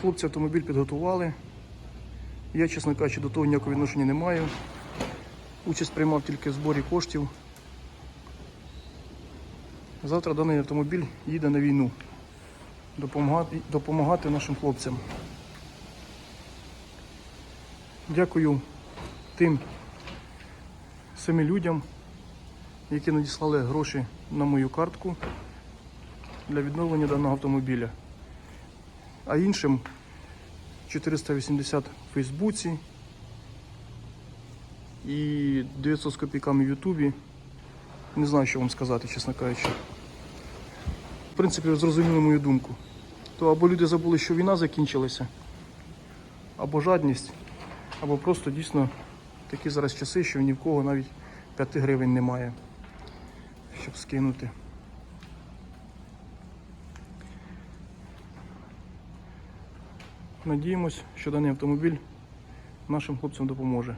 Хлопці автомобіль підготували. Я, чесно кажучи, до того ніякого відношення не маю. Участь приймав тільки в зборі коштів. Завтра даний автомобіль їде на війну. Допомагати, допомагати нашим хлопцям. Дякую тим семи людям, які надіслали гроші на мою картку для відновлення даного автомобіля. А іншим 480 в Фейсбуці і 900 з копійками в Ютубі. Не знаю, що вам сказати, чесно кажучи. В принципі, зрозуміли мою думку. То або люди забули, що війна закінчилася, або жадність, або просто дійсно такі зараз часи, що ні в кого навіть 5 гривень немає, щоб скинути. Надіємось, що даний автомобіль нашим хлопцям допоможе.